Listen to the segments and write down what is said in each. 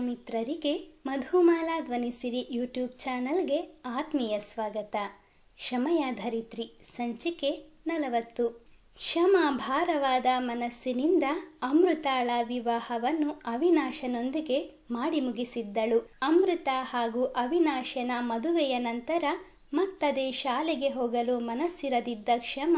ಮಿತ್ರರಿಗೆ ಮಧುಮಾಲಾ ಧ್ವನಿಸಿರಿ ಯೂಟ್ಯೂಬ್ ಚಾನಲ್ಗೆ ಆತ್ಮೀಯ ಸ್ವಾಗತ. ಕ್ಷಮೆಯ ಧರಿತ್ರಿ, ಸಂಚಿಕೆ ನಲವತ್ತು. ಕ್ಷಮ ಭಾರವಾದ ಮನಸ್ಸಿನಿಂದ ಅಮೃತಾಳ ವಿವಾಹವನ್ನು ಅವಿನಾಶನೊಂದಿಗೆ ಮಾಡಿ ಮುಗಿಸಿದ್ದಳು. ಅಮೃತ ಹಾಗೂ ಅವಿನಾಶನ ಮದುವೆಯ ನಂತರ ಮತ್ತದೇ ಶಾಲೆಗೆ ಹೋಗಲು ಮನಸ್ಸಿರದಿದ್ದ ಕ್ಷಮ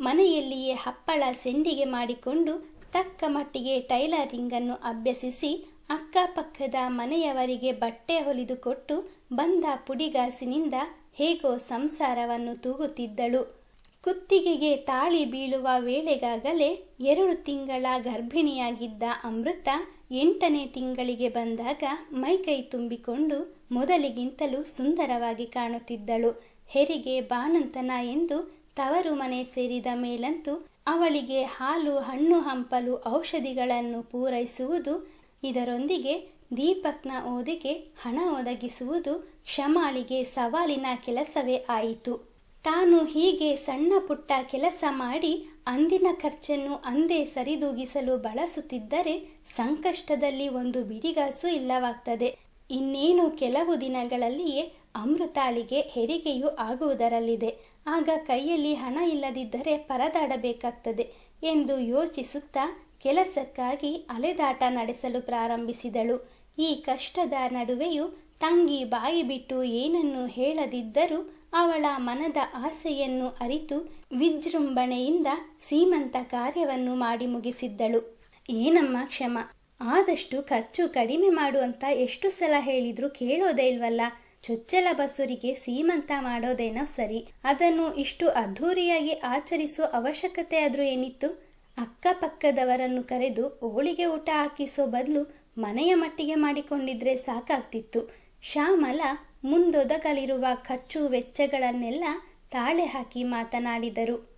ಮನೆಯಲ್ಲಿಯೇ ಹಪ್ಪಳ ಸೆಂಡಿಗೆ ಮಾಡಿಕೊಂಡು ತಕ್ಕ ಮಟ್ಟಿಗೆ ಟೈಲರಿಂಗನ್ನು ಅಭ್ಯಸಿಸಿ ಅಕ್ಕಪಕ್ಕದ ಮನೆಯವರಿಗೆ ಬಟ್ಟೆ ಹೊಲಿದುಕೊಟ್ಟು ಬಂದ ಪುಡಿಗಾಸಿನಿಂದ ಹೇಗೋ ಸಂಸಾರವನ್ನು ತೂಗುತ್ತಿದ್ದಳು. ಕುತ್ತಿಗೆಗೆ ತಾಳಿ ಬೀಳುವ ವೇಳೆಗಾಗಲೇ ಎರಡು ತಿಂಗಳ ಗರ್ಭಿಣಿಯಾಗಿದ್ದ ಅಮೃತ ಎಂಟನೇ ತಿಂಗಳಿಗೆ ಬಂದಾಗ ಮೈಕೈ ತುಂಬಿಕೊಂಡು ಮೊದಲಿಗಿಂತಲೂ ಸುಂದರವಾಗಿ ಕಾಣುತ್ತಿದ್ದಳು. ಹೆರಿಗೆ ಬಾಣಂತನ ಎಂದು ತವರು ಮನೆ ಸೇರಿದ ಮೇಲಂತೂ ಅವಳಿಗೆ ಹಾಲು ಹಣ್ಣು ಹಂಪಲು ಔಷಧಿಗಳನ್ನು ಪೂರೈಸುವುದು ಇದರೊಂದಿಗೆ ದೀಪಕ್ನ ಓದಿಗೆ ಹಣ ಒದಗಿಸುವುದು ಕ್ಷಮಾಳಿಗೆ ಸವಾಲಿನ ಕೆಲಸವೇ ಆಯಿತು. ತಾನು ಹೀಗೆ ಸಣ್ಣ ಪುಟ್ಟ ಕೆಲಸ ಮಾಡಿ ಅಂದಿನ ಖರ್ಚನ್ನು ಅಂದೇ ಸರಿದೂಗಿಸಲು ಬಳಸುತ್ತಿದ್ದರೆ ಸಂಕಷ್ಟದಲ್ಲಿ ಒಂದು ಬಿಡಿಗಾಸು ಇಲ್ಲವಾಗ್ತದೆ. ಇನ್ನೇನು ಕೆಲವು ದಿನಗಳಲ್ಲಿಯೇ ಅಮೃತಾಳಿಗೆ ಹೆರಿಗೆಯು ಆಗುವುದರಲ್ಲಿದೆ. ಆಗ ಕೈಯಲ್ಲಿ ಹಣ ಇಲ್ಲದಿದ್ದರೆ ಪರದಾಡಬೇಕಾಗ್ತದೆ ಎಂದು ಯೋಚಿಸುತ್ತಾ ಕೆಲಸಕ್ಕಾಗಿ ಅಲೆದಾಟ ನಡೆಸಲು ಪ್ರಾರಂಭಿಸಿದಳು. ಈ ಕಷ್ಟದ ನಡುವೆಯೂ ತಂಗಿ ಬಾಯಿ ಬಿಟ್ಟು ಏನನ್ನು ಹೇಳದಿದ್ದರೂ ಅವಳ ಮನದ ಆಸೆಯನ್ನು ಅರಿತು ವಿಜೃಂಭಣೆಯಿಂದ ಸೀಮಂತ ಕಾರ್ಯವನ್ನು ಮಾಡಿ ಮುಗಿಸಿದ್ದಳು. ಏನಮ್ಮ ಕ್ಷಮ? ಆದಷ್ಟು ಖರ್ಚು ಕಡಿಮೆ ಮಾಡುವಂತ ಎಷ್ಟು ಸಲ ಹೇಳಿದ್ರೂ ಕೇಳೋದೇ ಇಲ್ವಲ್ಲ? ಚೊಚ್ಚಲ ಬಸುರಿಗೆ ಸೀಮಂತ ಮಾಡೋದೇನೋ ಸರಿ. ಅದನ್ನು ಇಷ್ಟು ಅದ್ಧೂರಿಯಾಗಿ ಆಚರಿಸೋ ಅವಶ್ಯಕತೆ ಆದ್ರೂ ಏನಿತ್ತು? ಅಕ್ಕಪಕ್ಕದವರನ್ನು ಕರೆದು ಹೋಳಿಗೆ ಊಟ ಹಾಕಿಸೋ ಬದಲು ಮನೆಯ ಮಟ್ಟಿಗೆ ಮಾಡಿಕೊಂಡಿದ್ರೆ ಸಾಕಾಗ್ತಿತ್ತು. ಶ್ಯಾಮಲ ಮುಂದೊದಗಲಿರುವ ಖರ್ಚು ವೆಚ್ಚಗಳನ್ನೆಲ್ಲ ತಾಳೆ ಹಾಕಿ ಮಾತನಾಡಿದರು.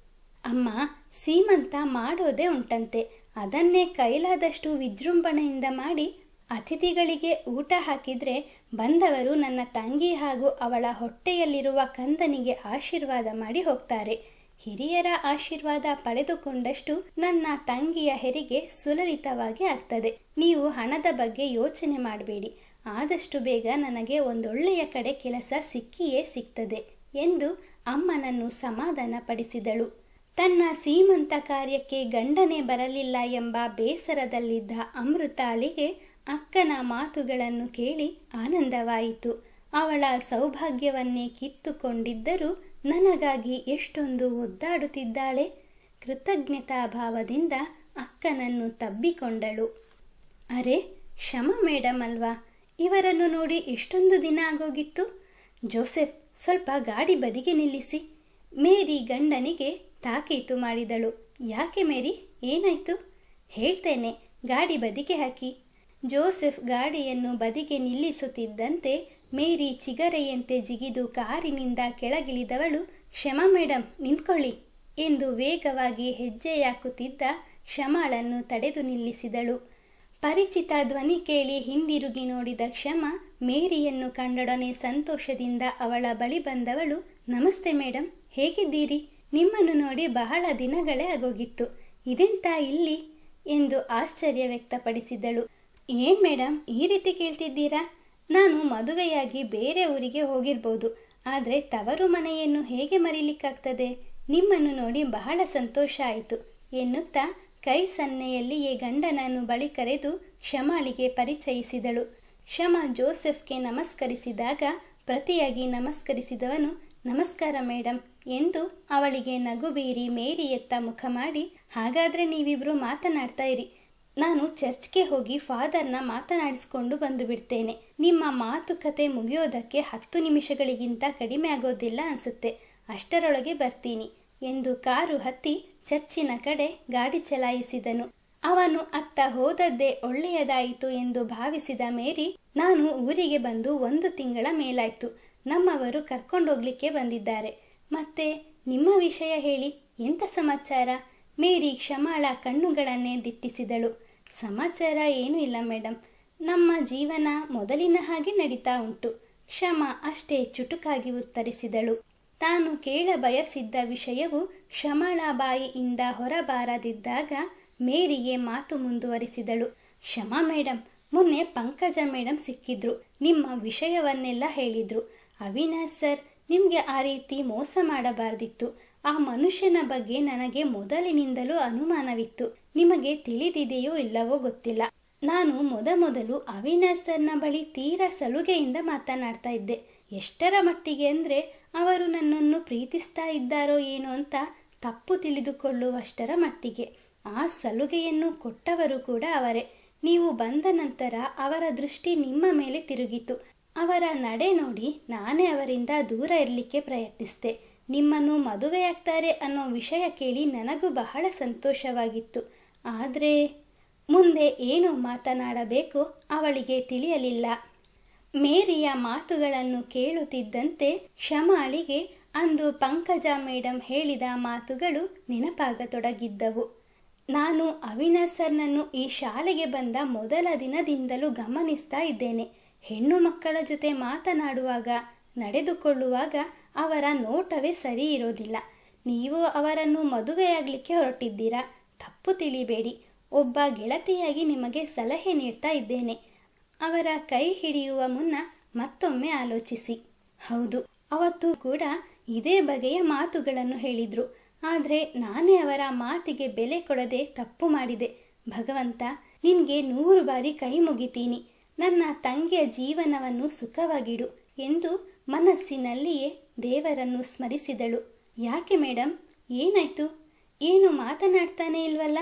ಅಮ್ಮ, ಸೀಮಂತ ಮಾಡೋದೇ ಉಂಟಂತೆ. ಅದನ್ನೇ ಕೈಲಾದಷ್ಟು ವಿಜೃಂಭಣೆಯಿಂದ ಮಾಡಿ ಅತಿಥಿಗಳಿಗೆ ಊಟ ಹಾಕಿದ್ರೆ ಬಂದವರು ನನ್ನ ತಂಗಿ ಹಾಗೂ ಅವಳ ಹೊಟ್ಟೆಯಲ್ಲಿರುವ ಕಂದನಿಗೆ ಆಶೀರ್ವಾದ ಮಾಡಿ ಹೋಗ್ತಾರೆ. ಹಿರಿಯರ ಆಶೀರ್ವಾದ ಪಡೆದುಕೊಂಡಷ್ಟು ನನ್ನ ತಂಗಿಯ ಹೆರಿಗೆ ಸುಲಲಿತವಾಗಿ ಆಗ್ತದೆ. ನೀವು ಹಣದ ಬಗ್ಗೆ ಯೋಚನೆ ಮಾಡಬೇಡಿ. ಆದಷ್ಟು ಬೇಗ ನನಗೆ ಒಂದೊಳ್ಳೆಯ ಕಡೆ ಕೆಲಸ ಸಿಕ್ಕಿಯೇ ಸಿಗ್ತದೆ ಎಂದು ಅಮ್ಮನನ್ನು ಸಮಾಧಾನಪಡಿಸಿದಳು. ತನ್ನ ಸೀಮಂತ ಕಾರ್ಯಕ್ಕೆ ಗಂಡನೇ ಬರಲಿಲ್ಲ ಎಂಬ ಬೇಸರದಲ್ಲಿದ್ದ ಅಮೃತಾಳಿಗೆ ಅಕ್ಕನ ಮಾತುಗಳನ್ನು ಕೇಳಿ ಆನಂದವಾಯಿತು. ಅವಳ ಸೌಭಾಗ್ಯವನ್ನೇ ಕಿತ್ತುಕೊಂಡಿದ್ದರೂ ನನಗಾಗಿ ಎಷ್ಟೊಂದು ಒದ್ದಾಡುತ್ತಿದ್ದಾಳೆ. ಕೃತಜ್ಞತಾ ಭಾವದಿಂದ ಅಕ್ಕನನ್ನು ತಬ್ಬಿಕೊಂಡಳು. ಅರೆ, ಕ್ಷಮ ಮೇಡಮ್ ಅಲ್ವಾ? ಇವರನ್ನು ನೋಡಿ ಎಷ್ಟೊಂದು ದಿನ ಆಗೋಗಿತ್ತು. ಜೋಸೆಫ್, ಸ್ವಲ್ಪ ಗಾಡಿ ಬದಿಗೆ ನಿಲ್ಲಿಸಿ. ಮೇರಿ ಗಂಡನಿಗೆ ತಾಕೀತು ಮಾಡಿದಳು. ಯಾಕೆ ಮೇರಿ? ಏನಾಯ್ತು? ಹೇಳ್ತೇನೆ, ಗಾಡಿ ಬದಿಗೆ ಹಾಕಿ. ಜೋಸೆಫ್ ಗಾಡಿಯನ್ನು ಬದಿಗೆ ನಿಲ್ಲಿಸುತ್ತಿದ್ದಂತೆ ಮೇರಿ ಚಿಗರೆಯಂತೆ ಜಿಗಿದು ಕಾರಿನಿಂದ ಕೆಳಗಿಳಿದವಳು, ಕ್ಷಮ ಮೇಡಮ್ ನಿಂತ್ಕೊಳ್ಳಿ ಎಂದು ವೇಗವಾಗಿ ಹೆಜ್ಜೆಯಾಕುತ್ತಿದ್ದ ಕ್ಷಮಾಳನ್ನು ತಡೆದು ನಿಲ್ಲಿಸಿದಳು. ಪರಿಚಿತ ಧ್ವನಿ ಕೇಳಿ ಹಿಂದಿರುಗಿ ನೋಡಿದ ಕ್ಷಮ, ಮೇರಿಯನ್ನು ಕಂಡೊಡನೆ ಸಂತೋಷದಿಂದ ಅವಳ ಬಳಿ ಬಂದವಳು, ನಮಸ್ತೆ ಮೇಡಮ್ ಹೇಗಿದ್ದೀರಿ? ನಿಮ್ಮನ್ನು ನೋಡಿ ಬಹಳ ದಿನಗಳೇ ಆಗೋಗಿತ್ತು. ಇದೆಂತ ಇಲ್ಲಿ? ಎಂದು ಆಶ್ಚರ್ಯ ವ್ಯಕ್ತಪಡಿಸಿದಳು. ಏನ್ ಮೇಡಮ್ ಈ ರೀತಿ ಕೇಳ್ತಿದ್ದೀರಾ? ನಾನು ಮದುವೆಯಾಗಿ ಬೇರೆ ಊರಿಗೆ ಹೋಗಿರ್ಬೋದು. ಆದರೆ ತವರು ಮನೆಯನ್ನು ಹೇಗೆ ಮರೀಲಿಕ್ಕಾಗ್ತದೆ? ನಿಮ್ಮನ್ನು ನೋಡಿ ಬಹಳ ಸಂತೋಷ ಆಯಿತು. ಎನ್ನುತ್ತಾ ಕೈ ಸನ್ನೆಯಲ್ಲಿಯೇ ಗಂಡನನ್ನು ಬಳಿ ಕರೆದು ಕ್ಷಮಾಳಿಗೆ ಪರಿಚಯಿಸಿದಳು. ಕ್ಷಮ ಜೋಸೆಫ್ಗೆ ನಮಸ್ಕರಿಸಿದಾಗ ಪ್ರತಿಯಾಗಿ ನಮಸ್ಕರಿಸಿದವನು, ನಮಸ್ಕಾರ ಮೇಡಮ್ ಎಂದು ಅವಳಿಗೆ ನಗುಬೀರಿ ಮೇರಿ ಮೇರಿಯತ್ತ ಮುಖ ಮಾಡಿ, ಹಾಗಾದರೆ ನೀವಿಬ್ರು ಮಾತನಾಡ್ತಾ ಇರಿ. ನಾನು ಚರ್ಚ್ಗೆ ಹೋಗಿ ಫಾದರ್ನ ಮಾತನಾಡಿಸ್ಕೊಂಡು ಬಂದು ಬಿಡ್ತೇನೆ ನಿಮ್ಮ ಮಾತುಕತೆ ಮುಗಿಯೋದಕ್ಕೆ ಹತ್ತು ನಿಮಿಷಗಳಿಗಿಂತ ಕಡಿಮೆ ಆಗೋದಿಲ್ಲ ಅನ್ಸುತ್ತೆ. ಅಷ್ಟರೊಳಗೆ ಬರ್ತೀನಿ ಎಂದು ಕಾರು ಹತ್ತಿ ಚರ್ಚಿನ ಕಡೆ ಗಾಡಿ ಚಲಾಯಿಸಿದನು. ಅವನು ಅತ್ತ ಹೋದದ್ದೇ ಒಳ್ಳೆಯದಾಯಿತು ಎಂದು ಭಾವಿಸಿದ ಮೇರಿ, ನಾನು ಊರಿಗೆ ಬಂದು ಒಂದು ತಿಂಗಳ ಮೇಲಾಯ್ತು. ನಮ್ಮವರು ಕರ್ಕೊಂಡೋಗ್ಲಿಕ್ಕೆ ಬಂದಿದ್ದಾರೆ. ಮತ್ತೆ ನಿಮ್ಮ ವಿಷಯ ಹೇಳಿ ಎಂಥ ಸಮಾಚಾರ? ಮೇರಿ ಕ್ಷಮಾಳ ಕಣ್ಣುಗಳನ್ನೇ ದಿಟ್ಟಿಸಿದಳು. ಸಮಾಚಾರ ಏನೂ ಇಲ್ಲ ಮೇಡಮ್ ನಮ್ಮ ಜೀವನ ಮೊದಲಿನ ಹಾಗೆ ನಡೀತಾ ಉಂಟು. ಕ್ಷಮ ಅಷ್ಟೇ ಚುಟುಕಾಗಿ ಉತ್ತರಿಸಿದಳು. ತಾನು ಕೇಳ ಬಯಸಿದ್ದ ವಿಷಯವು ಕ್ಷಮಾಳ ಬಾಯಿಯಿಂದ ಹೊರಬಾರದಿದ್ದಾಗ ಮೇರಿಗೆ ಮಾತು ಮುಂದುವರಿಸಿದಳು. ಕ್ಷಮಾ ಮೇಡಮ್ ಮೊನ್ನೆ ಪಂಕಜ ಮೇಡಮ್ ಸಿಕ್ಕಿದ್ರು. ನಿಮ್ಮ ವಿಷಯವನ್ನೆಲ್ಲ ಹೇಳಿದ್ರು. ಅವಿನಾಶ್ ಸರ್, ನಿಮಗೆ ಆ ರೀತಿ ಮೋಸ ಮಾಡಬಾರ್ದಿತ್ತು. ಆ ಮನುಷ್ಯನ ಬಗ್ಗೆ ನನಗೆ ಮೊದಲಿನಿಂದಲೂ ಅನುಮಾನವಿತ್ತು. ನಿಮಗೆ ತಿಳಿದಿದೆಯೋ ಇಲ್ಲವೋ ಗೊತ್ತಿಲ್ಲ. ನಾನು ಮೊದಮೊದಲು ಅವಿನಾಶ್ ಸರ್ನ ಬಳಿ ತೀರ ಸಲುಗೆಯಿಂದ ಮಾತನಾಡ್ತಾ ಇದ್ದೆ. ಎಷ್ಟರ ಮಟ್ಟಿಗೆ ಅಂದರೆ ಅವರು ನನ್ನನ್ನು ಪ್ರೀತಿಸ್ತಾ ಇದ್ದಾರೋ ಏನೋ ಅಂತ ತಪ್ಪು ತಿಳಿದುಕೊಳ್ಳುವಷ್ಟರ ಮಟ್ಟಿಗೆ. ಆ ಸಲುಗೆಯನ್ನು ಕೊಟ್ಟವರು ಕೂಡ ಅವರೇ. ನೀವು ಬಂದ ನಂತರ ಅವರ ದೃಷ್ಟಿ ನಿಮ್ಮ ಮೇಲೆ ತಿರುಗಿತು. ಅವರ ನಡೆ ನೋಡಿ ನಾನೇ ಅವರಿಂದ ದೂರ ಇರಲಿಕ್ಕೆ ಪ್ರಯತ್ನಿಸಿದೆ. ನಿಮ್ಮನ್ನು ಮದುವೆಯಾಗ್ತಾರೆ ಅನ್ನೋ ವಿಷಯ ಕೇಳಿ ನನಗೂ ಬಹಳ ಸಂತೋಷವಾಗಿತ್ತು. ಆದರೆ ಮುಂದೆ ಏನು ಮಾತನಾಡಬೇಕು ಅವಳಿಗೆ ತಿಳಿಯಲಿಲ್ಲ. ಮೇರಿಯ ಮಾತುಗಳನ್ನು ಕೇಳುತ್ತಿದ್ದಂತೆ ಶಮಾಳಿಗೆ ಅಂದು ಪಂಕಜ ಮೇಡಮ್ ಹೇಳಿದ ಮಾತುಗಳು ನೆನಪಾಗತೊಡಗಿದ್ದವು. ನಾನು ಅವಿನಾಶ್ ಸರ್ನನ್ನು ಈ ಶಾಲೆಗೆ ಬಂದ ಮೊದಲ ದಿನದಿಂದಲೂ ಗಮನಿಸ್ತಾ ಇದ್ದೇನೆ. ಹೆಣ್ಣು ಮಕ್ಕಳ ಜೊತೆ ಮಾತನಾಡುವಾಗ ನಡೆದುಕೊಳ್ಳುವಾಗ ಅವರ ನೋಟವೇ ಸರಿ ಇರೋದಿಲ್ಲ. ನೀವು ಅವರನ್ನು ಮದುವೆಯಾಗಲಿಕ್ಕೆ ಹೊರಟಿದ್ದೀರಾ? ತಪ್ಪು ತಿಳಿಬೇಡಿ. ಒಬ್ಬ ಗೆಳತಿಯಾಗಿ ನಿಮಗೆ ಸಲಹೆ ನೀಡ್ತಾ ಇದ್ದೇನೆ. ಅವರ ಕೈ ಹಿಡಿಯುವ ಮುನ್ನ ಮತ್ತೊಮ್ಮೆ ಆಲೋಚಿಸಿ. ಹೌದು, ಅವತ್ತು ಕೂಡ ಇದೇ ಬಗೆಯ ಮಾತುಗಳನ್ನು ಹೇಳಿದ್ರು. ಆದರೆ ನಾನೇ ಅವರ ಮಾತಿಗೆ ಬೆಲೆ ಕೊಡದೆ ತಪ್ಪು ಮಾಡಿದೆ. ಭಗವಂತ, ನಿನಗೆ ನೂರು ಬಾರಿ ಕೈ ಮುಗಿತೀನಿ. ನನ್ನ ತಂಗಿಯ ಜೀವನವನ್ನು ಸುಖವಾಗಿಡು ಎಂದು ಮನಸ್ಸಿನಲ್ಲಿಯೇ ದೇವರನ್ನು ಸ್ಮರಿಸಿದಳು. ಯಾಕೆ ಮೇಡಮ್ ಏನಾಯ್ತು? ಏನು ಮಾತನಾಡ್ತಾನೆ ಇಲ್ವಲ್ಲ?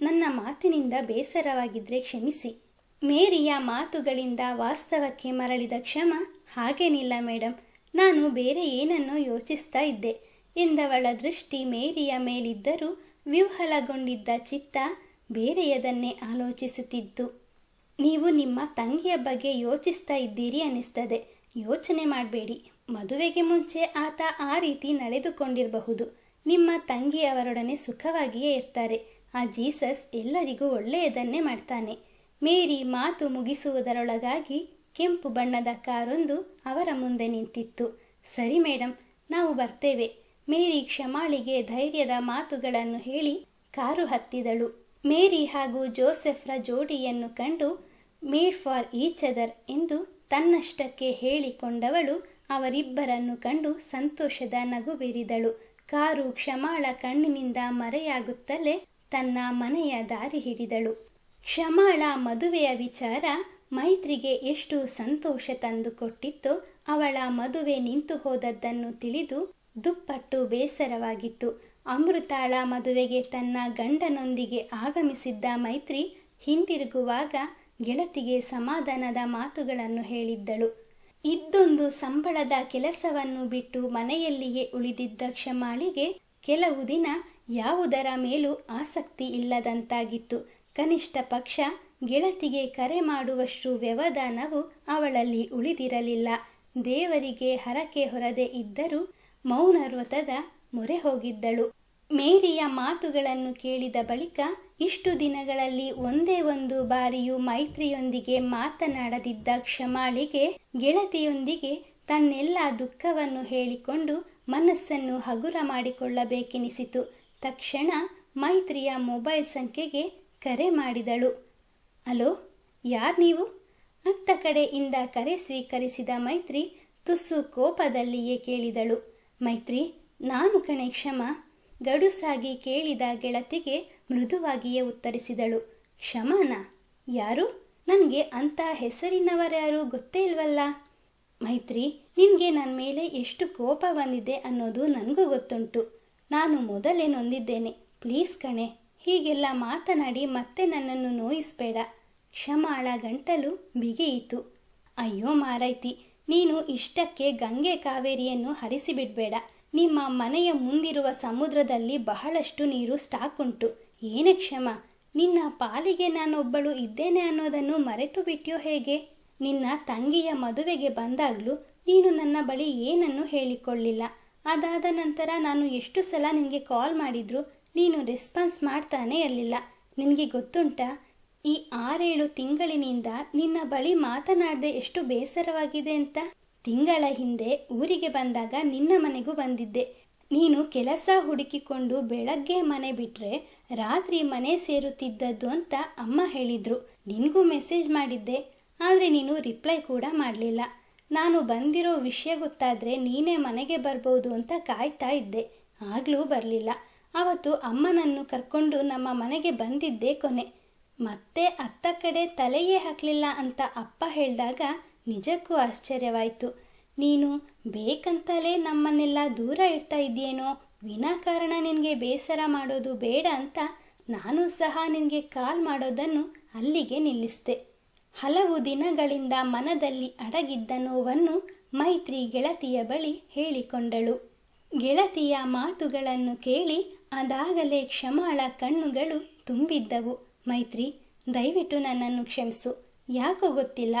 ನನ್ನ ಮಾತಿನಿಂದ ಬೇಸರವಾಗಿದ್ರೆ ಕ್ಷಮಿಸಿ. ಮೇರಿಯ ಮಾತುಗಳಿಂದ ವಾಸ್ತವಕ್ಕೆ ಮರಳಿದ ಕ್ಷಮ ಹಾಗೇನಿಲ್ಲ ಮೇಡಮ್ ನಾನು ಬೇರೆ ಏನನ್ನೋ ಯೋಚಿಸ್ತಾ ಇದ್ದೆ. ಎಂದವಳ ದೃಷ್ಟಿ ಮೇರಿಯ ಮೇಲಿದ್ದರೂ ವ್ಯೂಹಲಗೊಂಡಿದ್ದ ಚಿತ್ತ ಬೇರೆಯದನ್ನೇ ಆಲೋಚಿಸುತ್ತಿತ್ತು. ನೀವು ನಿಮ್ಮ ತಂಗಿಯ ಬಗ್ಗೆ ಯೋಚಿಸ್ತಾ ಇದ್ದೀರಿ ಅನ್ನಿಸ್ತದೆ. ಯೋಚನೆ ಮಾಡಬೇಡಿ. ಮದುವೆಗೆ ಮುಂಚೆ ಆತ ಆ ರೀತಿ ನಡೆದುಕೊಂಡಿರಬಹುದು. ನಿಮ್ಮ ತಂಗಿಯವರೊಡನೆ ಸುಖವಾಗಿಯೇ ಇರ್ತಾರೆ. ಆ ಜೀಸಸ್ ಎಲ್ಲರಿಗೂ ಒಳ್ಳೆಯದನ್ನೇ ಮಾಡ್ತಾನೆ. ಮೇರಿ ಮಾತು ಮುಗಿಸುವುದರೊಳಗಾಗಿ ಕೆಂಪು ಬಣ್ಣದ ಕಾರೊಂದು ಅವರ ಮುಂದೆ ನಿಂತಿತ್ತು. ಸರಿ ಮೇಡಮ್ ನಾವು ಬರ್ತೇವೆ. ಮೇರಿ ಕ್ಷಮಾಳಿಗೆ ಧೈರ್ಯದ ಮಾತುಗಳನ್ನು ಹೇಳಿ ಕಾರು ಹತ್ತಿದಳು. ಮೇರಿ ಹಾಗೂ ಜೋಸೆಫ್ರ ಜೋಡಿಯನ್ನು ಕಂಡು, ಮೇಡ್ ಫಾರ್ ಈಚ್ ಅದರ್ ಎಂದು ತನ್ನಷ್ಟಕ್ಕೆ ಹೇಳಿಕೊಂಡವಳು ಅವರಿಬ್ಬರನ್ನು ಕಂಡು ಸಂತೋಷದ ನಗು ಬೀರಿದಳು ಕಾರು ಕ್ಷಮಾಳ ಕಣ್ಣಿನಿಂದ ಮರೆಯಾಗುತ್ತಲೇ ತನ್ನ ಮನೆಯ ದಾರಿ ಹಿಡಿದಳು. ಕ್ಷಮಾಳ ಮದುವೆಯ ವಿಚಾರ ಮೈತ್ರಿಗೆ ಎಷ್ಟು ಸಂತೋಷ ತಂದುಕೊಟ್ಟಿತ್ತೋ ಅವಳ ಮದುವೆ ನಿಂತು ಹೋದದ್ದನ್ನು ತಿಳಿದು ದುಪ್ಪಟ್ಟು ಬೇಸರವಾಗಿತ್ತು. ಅಮೃತಾಳ ಮದುವೆಗೆ ತನ್ನ ಗಂಡನೊಂದಿಗೆ ಆಗಮಿಸಿದ್ದ ಮೈತ್ರಿ ಹಿಂದಿರುಗುವಾಗ ಗೆಳತಿಗೆ ಸಮಾಧಾನದ ಮಾತುಗಳನ್ನು ಹೇಳಿದ್ದಳು. ಇದ್ದೊಂದು ಸಂಬಳದ ಕೆಲಸವನ್ನು ಬಿಟ್ಟು ಮನೆಯಲ್ಲಿಯೇ ಉಳಿದಿದ್ದ ಕ್ಷಮಾಳಿಗೆ ಕೆಲವು ದಿನ ಯಾವುದರ ಮೇಲೂ ಆಸಕ್ತಿ ಇಲ್ಲದಂತಾಗಿತ್ತು. ಕನಿಷ್ಠ ಪಕ್ಷ ಗೆಳತಿಗೆ ಕರೆ ಮಾಡುವಷ್ಟು ವ್ಯವಧಾನವು ಅವಳಲ್ಲಿ ಉಳಿದಿರಲಿಲ್ಲ. ದೇವರಿಗೆ ಹರಕೆ ಹೊರದೆ ಇದ್ದರೂ ಮೌನ ವ್ರತದ ಮೊರೆ ಹೋಗಿದ್ದಳು. ಮೇರಿಯ ಮಾತುಗಳನ್ನು ಕೇಳಿದ ಬಳಿಕ ಇಷ್ಟು ದಿನಗಳಲ್ಲಿ ಒಂದೇ ಒಂದು ಬಾರಿಯೂ ಮೈತ್ರಿಯೊಂದಿಗೆ ಮಾತನಾಡದಿದ್ದ ಕ್ಷಮಾಳಿಗೆ, ಗೆಳತಿಯೊಂದಿಗೆ ತನ್ನೆಲ್ಲ ದುಃಖವನ್ನು ಹೇಳಿಕೊಂಡು ಮನಸ್ಸನ್ನು ಹಗುರ ಮಾಡಿಕೊಳ್ಳಬೇಕೆನಿಸಿತು. ತಕ್ಷಣ ಮೈತ್ರಿಯ ಮೊಬೈಲ್ ಸಂಖ್ಯೆಗೆ ಕರೆ ಮಾಡಿದಳು. ಅಲೋ, ಯಾರು ನೀವು? ಅತ್ತ ಕಡೆಯಿಂದ ಕರೆ ಸ್ವೀಕರಿಸಿದ ಮೈತ್ರಿ ತುಸು ಕೋಪದಲ್ಲಿಯೇ ಕೇಳಿದಳು. ಮೈತ್ರಿ, ನಾನು ಕಣೆ ಕ್ಷಮ. ಗಡುಸಾಗಿ ಕೇಳಿದ ಗೆಳತಿಗೆ ಮೃದುವಾಗಿಯೇ ಉತ್ತರಿಸಿದಳು ಕ್ಷಮಾನ ಯಾರು? ನನಗೆ ಅಂಥ ಹೆಸರಿನವರ್ಯಾರು ಗೊತ್ತೇ ಇಲ್ವಲ್ಲ? ಮೈತ್ರಿ, ನಿನಗೆ ನನ್ನ ಮೇಲೆ ಎಷ್ಟು ಕೋಪ ಬಂದಿದೆ ಅನ್ನೋದು ನನಗೂ ಗೊತ್ತುಂಟು. ನಾನು ಮೊದಲೇ ನೊಂದಿದ್ದೇನೆ. ಪ್ಲೀಸ್ ಕಣೆ, ಹೀಗೆಲ್ಲ ಮಾತನಾಡಿ ಮತ್ತೆ ನನ್ನನ್ನು ನೋಯಿಸ್ಬೇಡ. ಕ್ಷಮಾಳ ಗಂಟಲು ಬಿಗಿಯಿತು. ಅಯ್ಯೋ ಮಾರೈತಿ, ನೀನು ಇಷ್ಟಕ್ಕೆ ಗಂಗೆ ಕಾವೇರಿಯನ್ನು ಹರಿಸಿಬಿಡ್ಬೇಡ. ನಿಮ್ಮ ಮನೆಯ ಮುಂದಿರುವ ಸಮುದ್ರದಲ್ಲಿ ಬಹಳಷ್ಟು ನೀರು ಸ್ಟಾಕ್ ಉಂಟು. ಏನೇ ಕ್ಷಮ, ನಿನ್ನ ಪಾಲಿಗೆ ನಾನೊಬ್ಬಳು ಇದ್ದೇನೆ ಅನ್ನೋದನ್ನು ಮರೆತು ಬಿಟ್ಯೋ ಹೇಗೆ? ನಿನ್ನ ತಂಗಿಯ ಮದುವೆಗೆ ಬಂದಾಗಲೂ ನೀನು ನನ್ನ ಬಳಿ ಏನನ್ನು ಹೇಳಿಕೊಳ್ಳಿಲ್ಲ. ಅದಾದ ನಂತರ ನಾನು ಎಷ್ಟು ಸಲ ನಿನಗೆ ಕಾಲ್ ಮಾಡಿದ್ರು ನೀನು ರೆಸ್ಪಾನ್ಸ್ ಮಾಡ್ತಾನೇ ಇರಲಿಲ್ಲ. ನಿನಗೆ ಗೊತ್ತುಂಟಾ? ಈ ಆರೇಳು ತಿಂಗಳಿನಿಂದ ನಿನ್ನ ಬಳಿ ಮಾತನಾಡದೆ ಎಷ್ಟು ಬೇಸರವಾಗಿದೆ ಅಂತ? ತಿಂಗಳ ಹಿಂದೆ ಊರಿಗೆ ಬಂದಾಗ ನಿನ್ನ ಮನೆಗೂ ಬಂದಿದ್ದೆ. ನೀನು ಕೆಲಸ ಹುಡುಕಿಕೊಂಡು ಬೆಳಗ್ಗೆ ಮನೆ ಬಿಟ್ರೆ ರಾತ್ರಿ ಮನೆ ಸೇರುತ್ತಿದ್ದದ್ದು ಅಂತ ಅಮ್ಮ ಹೇಳಿದ್ರು. ನಿನಗೂ ಮೆಸೇಜ್ ಮಾಡಿದ್ದೆ. ಆದರೆ ನೀನು ರಿಪ್ಲೈ ಕೂಡ ಮಾಡಲಿಲ್ಲ. ನಾನು ಬಂದಿರೋ ವಿಷಯ ಗೊತ್ತಾದರೆ ನೀನೇ ಮನೆಗೆ ಬರ್ಬೋದು ಅಂತ ಕಾಯ್ತಾ ಇದ್ದೆ. ಆಗಲೂ ಬರಲಿಲ್ಲ. ಅವತ್ತು ಅಮ್ಮನನ್ನು ಕರ್ಕೊಂಡು ನಮ್ಮ ಮನೆಗೆ ಬಂದಿದ್ದೆ ಕೊನೆ. ಮತ್ತೆ ಅತ್ತ ಕಡೆ ತಲೆಯೇ ಹಾಕಲಿಲ್ಲ ಅಂತ ಅಪ್ಪ ಹೇಳಿದಾಗ ನಿಜಕ್ಕೂ ಆಶ್ಚರ್ಯವಾಯಿತು. ನೀನು ಬೇಕಂತಲೇ ನಮ್ಮನ್ನೆಲ್ಲ ದೂರ ಇಡ್ತಾ ಇದ್ದೀಯೇನೋ? ವಿನಾಕಾರಣ ನಿನಗೆ ಬೇಸರ ಮಾಡೋದು ಬೇಡ ಅಂತ ನಾನು ಸಹ ನಿನಗೆ ಕಾಲ್ ಮಾಡೋದನ್ನು ಅಲ್ಲಿಗೆ ನಿಲ್ಲಿಸಿದೆ. ಹಲವು ದಿನಗಳಿಂದ ಮನದಲ್ಲಿ ಅಡಗಿದ್ದ ನೋವನ್ನು ಮೈತ್ರಿ ಗೆಳತಿಯ ಬಳಿ ಹೇಳಿಕೊಂಡಳು. ಗೆಳತಿಯ ಮಾತುಗಳನ್ನು ಕೇಳಿ ಅದಾಗಲೇ ಕ್ಷಮಾಳ ಕಣ್ಣುಗಳು ತುಂಬಿದ್ದವು. ಮೈತ್ರಿ, ದಯವಿಟ್ಟು ನನ್ನನ್ನು ಕ್ಷಮಿಸು. ಯಾಕೋ ಗೊತ್ತಿಲ್ಲ.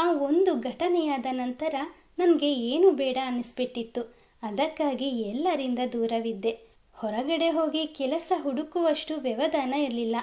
ಆ ಒಂದು ಘಟನೆಯಾದ ನಂತರ ನನಗೆ ಏನು ಬೇಡ ಅನ್ನಿಸ್ಬಿಟ್ಟಿತ್ತು. ಅದಕ್ಕಾಗಿ ಎಲ್ಲರಿಂದ ದೂರವಿದ್ದೆ. ಹೊರಗಡೆ ಹೋಗಿ ಕೆಲಸ ಹುಡುಕುವಷ್ಟು ವ್ಯವಧಾನ ಇರಲಿಲ್ಲ.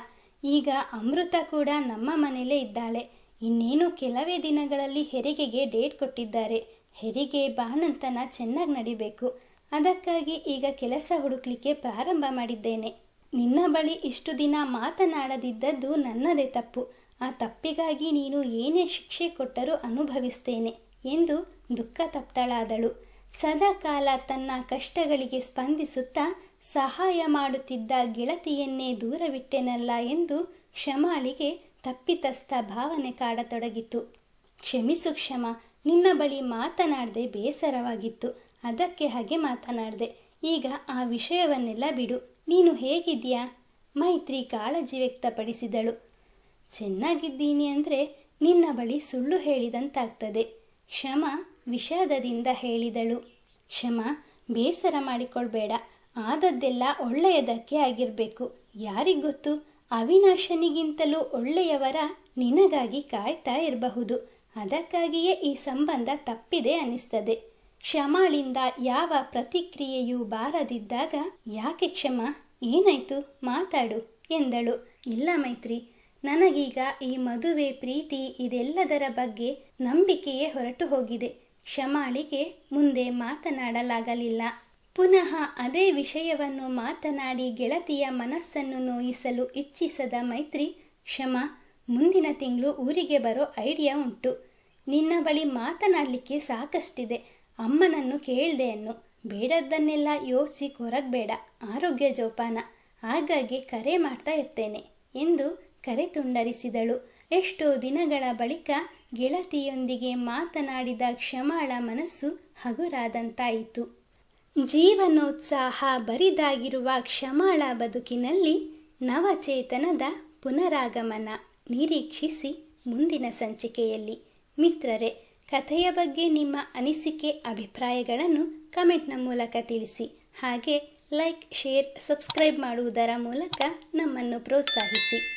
ಈಗ ಅಮೃತ ಕೂಡ ನಮ್ಮ ಮನೆಯಲ್ಲೇ ಇದ್ದಾಳೆ. ಇನ್ನೇನು ಕೆಲವೇ ದಿನಗಳಲ್ಲಿ ಹೆರಿಗೆಗೆ ಡೇಟ್ ಕೊಟ್ಟಿದ್ದಾರೆ. ಹೆರಿಗೆ, ಬಾಣಂತನ ಚೆನ್ನಾಗಿ ನಡಿಬೇಕು. ಅದಕ್ಕಾಗಿ ಈಗ ಕೆಲಸ ಹುಡುಕ್ಲಿಕ್ಕೆ ಪ್ರಾರಂಭ ಮಾಡಿದ್ದೇನೆ. ನಿನ್ನ ಬಳಿ ಇಷ್ಟು ದಿನ ಮಾತನಾಡದಿದ್ದದ್ದು ನನ್ನದೇ ತಪ್ಪು. ಆ ತಪ್ಪಿಗಾಗಿ ನೀನು ಏನೇ ಶಿಕ್ಷೆ ಕೊಟ್ಟರೂ ಅನುಭವಿಸ್ತೇನೆ ಎಂದು ದುಃಖ ತಪ್ತಳಾದಳು. ಸದಾಕಾಲ ತನ್ನ ಕಷ್ಟಗಳಿಗೆ ಸ್ಪಂದಿಸುತ್ತಾ ಸಹಾಯ ಮಾಡುತ್ತಿದ್ದ ಗೆಳತಿಯನ್ನೇ ದೂರವಿಟ್ಟೆನಲ್ಲ ಎಂದು ಕ್ಷಮಾಳಿಗೆ ತಪ್ಪಿತಸ್ಥ ಭಾವನೆ ಕಾಡತೊಡಗಿತು ಕ್ಷಮಿಸು ಕ್ಷಮ, ನಿನ್ನ ಬಳಿ ಮಾತನಾಡದೆ ಬೇಸರವಾಗಿತ್ತು. ಅದಕ್ಕೆ ಹಾಗೆ ಮಾತನಾಡಿದೆ, ಈಗ ಆ ವಿಷಯವನ್ನೆಲ್ಲ ಬಿಡು, ನೀನು ಹೇಗಿದ್ಯಾ ಮೈತ್ರಿ ಕಾಳಜಿ ವ್ಯಕ್ತಪಡಿಸಿದಳು. ಚೆನ್ನಾಗಿದ್ದೀನಿ ಅಂದರೆ ನಿನ್ನ ಬಳಿ ಸುಳ್ಳು ಹೇಳಿದಂತಾಗ್ತದೆ. ಕ್ಷಮ ವಿಷಾದದಿಂದ ಹೇಳಿದಳು. ಕ್ಷಮ ಬೇಸರ ಮಾಡಿಕೊಳ್ಬೇಡ. ಆದದ್ದೆಲ್ಲ ಒಳ್ಳೆಯದಕ್ಕೆ ಆಗಿರಬೇಕು. ಯಾರಿಗೊತ್ತು ಅವಿನಾಶನಿಗಿಂತಲೂ ಒಳ್ಳೆಯವರ ನಿನಗಾಗಿ ಕಾಯ್ತಾ ಇರಬಹುದು. ಅದಕ್ಕಾಗಿಯೇ ಈ ಸಂಬಂಧ ತಪ್ಪಿದೆ ಅನಿಸ್ತದೆ. ಕ್ಷಮಾಳಿಂದ ಯಾವ ಪ್ರತಿಕ್ರಿಯೆಯೂ ಬಾರದಿದ್ದಾಗ ಯಾಕೆ ಕ್ಷಮ? ಏನಾಯ್ತು? ಮಾತಾಡು ಎಂದಳು. ಇಲ್ಲ ಮೈತ್ರಿ ನನಗೀಗ ಈ ಮದುವೆ ಪ್ರೀತಿ ಇದೆಲ್ಲದರ ಬಗ್ಗೆ ನಂಬಿಕೆಯೇ ಹೊರಟು ಹೋಗಿದೆ. ಕ್ಷಮಾಳಿಗೆ ಮುಂದೆ ಮಾತನಾಡಲಾಗಲಿಲ್ಲ. ಪುನಃ ಅದೇ ವಿಷಯವನ್ನು ಮಾತನಾಡಿ ಗೆಳತಿಯ ಮನಸ್ಸನ್ನು ನೋಯಿಸಲು ಇಚ್ಛಿಸದ ಮೈತ್ರಿ ಕ್ಷಮ ಮುಂದಿನ ತಿಂಗಳು ಊರಿಗೆ ಬರೋ ಐಡಿಯಾ ಉಂಟು. ನಿನ್ನ ಬಳಿ ಮಾತನಾಡಲಿಕ್ಕೆ ಸಾಕಷ್ಟಿದೆ. ಅಮ್ಮನನ್ನು ಕೇಳ್ದೆ ಅನ್ನು. ಬೇಡದ್ದನ್ನೆಲ್ಲ ಯೋಚಿಸಿ ಕೊರಗಬೇಡ. ಆರೋಗ್ಯ ಜೋಪಾನ. ಹಾಗಾಗಿ ಕರೆ ಮಾಡ್ತಾ ಇರ್ತೇನೆ ಎಂದು ಕರೆ ತುಂಡರಿಸಿದಳು. ಎಷ್ಟೋ ದಿನಗಳ ಬಳಿಕ ಗೆಳತಿಯೊಂದಿಗೆ ಮಾತನಾಡಿದ ಕ್ಷಮಾಳ ಮನಸ್ಸು ಹಗುರಾದಂತಾಯಿತು. ಜೀವನೋತ್ಸಾಹ ಬರಿದಾಗಿರುವ ಕ್ಷಮಾಳ ಬದುಕಿನಲ್ಲಿ ನವಚೇತನದ ಪುನರಾಗಮನ ನಿರೀಕ್ಷಿಸಿ ಮುಂದಿನ ಸಂಚಿಕೆಯಲ್ಲಿ. ಮಿತ್ರರೇ, ಕಥೆಯ ಬಗ್ಗೆ ನಿಮ್ಮ ಅನಿಸಿಕೆ, ಅಭಿಪ್ರಾಯಗಳನ್ನು ಕಮೆಂಟ್ನ ಮೂಲಕ ತಿಳಿಸಿ. ಹಾಗೆ ಲೈಕ್, ಶೇರ್, ಸಬ್ಸ್ಕ್ರೈಬ್ ಮಾಡುವುದರ ಮೂಲಕ ನಮ್ಮನ್ನು ಪ್ರೋತ್ಸಾಹಿಸಿ.